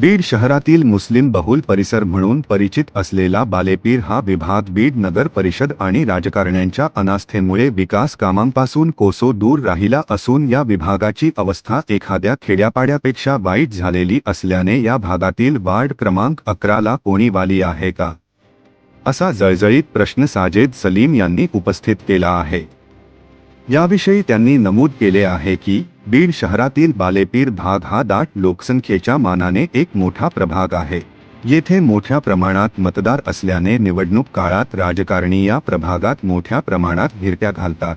बीड शहरातील मुस्लिम बहुल परिसर म्हणून परिचित असलेला बालेपीर हा विभाग बीड नगर परिषद आणि राजकारण्यांच्या अनास्थेमुळे विकास कामांपासून कोसो दूर राहिला असून या विभागाची अवस्था एखाद्या खेड्यापाड्यापेक्षा वाईट झालेली असल्याने या भागातील वार्ड क्रमांक अकराला कोणी वाली आहे का? असा जळजळीत प्रश्न साजेद सलीम यांनी उपस्थित केला आहे. याविषयी त्यांनी नमूद केले आहे की बीड शहरातील बालेपीर भाग हा दाट लोकसंख्येच्या मानाने एक मोठा प्रभाग आहे. येथे मोठ्या प्रमाणात मतदार असल्याने निवडणूक काळात राजकारणी या प्रभागात मोठ्या प्रमाणात गिरट्या घालतात.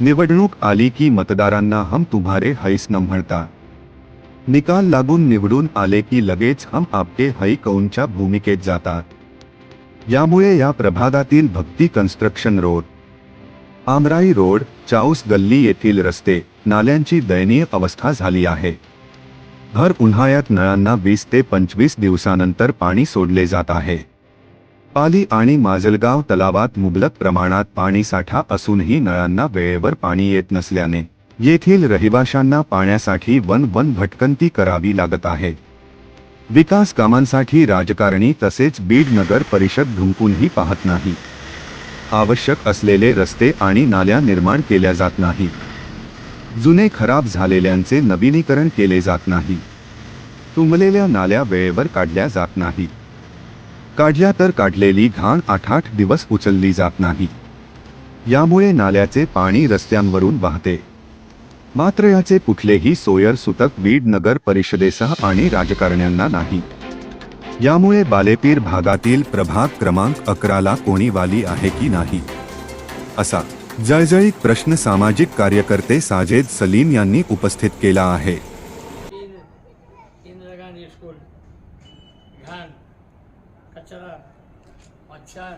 निवडणूक आली की मतदारांना हम तुम्हारे हैस न म्हणता. निकाल लागून निवडून आले की लगेच हम आपके हई कौनच्या भूमिकेत जातात. यामुळे या प्रभागातील Bhakti construction road Amrai road Chaus गल्ली येथील रस्ते नाल्यांची दयनीय अवस्था झाली आहे. भर उन्हाळ्यात नळांना वीस ते पंचवीस दिवसानंतर पाणी सोडले जात आहे. पाली आणि माजलगाव तलावात मुबलक प्रमाणात पाणीसाठा असूनही नळांना वेळेवर पाणी येत नसल्याने येथील रहिवाशांना पाण्यासाठी वन वन भटकंती करावी लागत आहे. विकास कामांसाठी राजकारणी तसेच बीड नगर परिषद धुंकूनही पाहत नाही. आवश्यक असलेले रस्ते आणि नाल्या निर्माण केल्या जात नाही. जुने खराब झालेल्यांचे नवीनीकरण केले जात नाही. तुंबलेल्या नाल्या वेळेवर काढल्या जात नाही. काढल्या तर काढलेली घाण आठ आठ दिवस उचलली जात नाही. यामुळे नाल्याचे पाणी रस्त्यांवरून वाहते. मात्र याचे कुठलेही सोयर सुतक बीड नगर परिषदेसह आणि राजकारण्यांना नाही. यामुळे बालेपीर भागातील प्रभाग क्रमांक अकराला कोणी वाली आहे की नाही? असा जळजळीत प्रश्न सामाजिक कार्यकर्ते साजेद सलीम यांनी उपस्थित केला आहे. इंदिरा गांधी स्कूल घाण कचरा मच्छर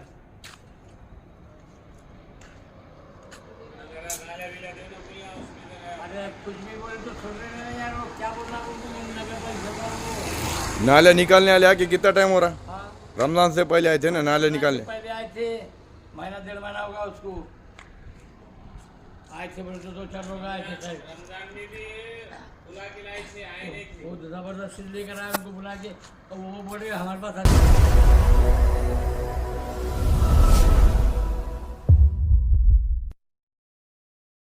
कुछ भी बोले तो रहे यार वो क्या बोलना उनको नगर परिषद वालों को नाले निकालने वाले आके कितना टाइम हो रहा हाँ रमजान से पहले आए थे ना नाले निकालने. पहले आए थे महीना डेढ़ महीना होगा उसको। आए थे बोले तो दो चार लोग आए थे शायद वो तो जबरदस्ती लेकर आए उनको बुला के और वो बोले हमारे पास आ-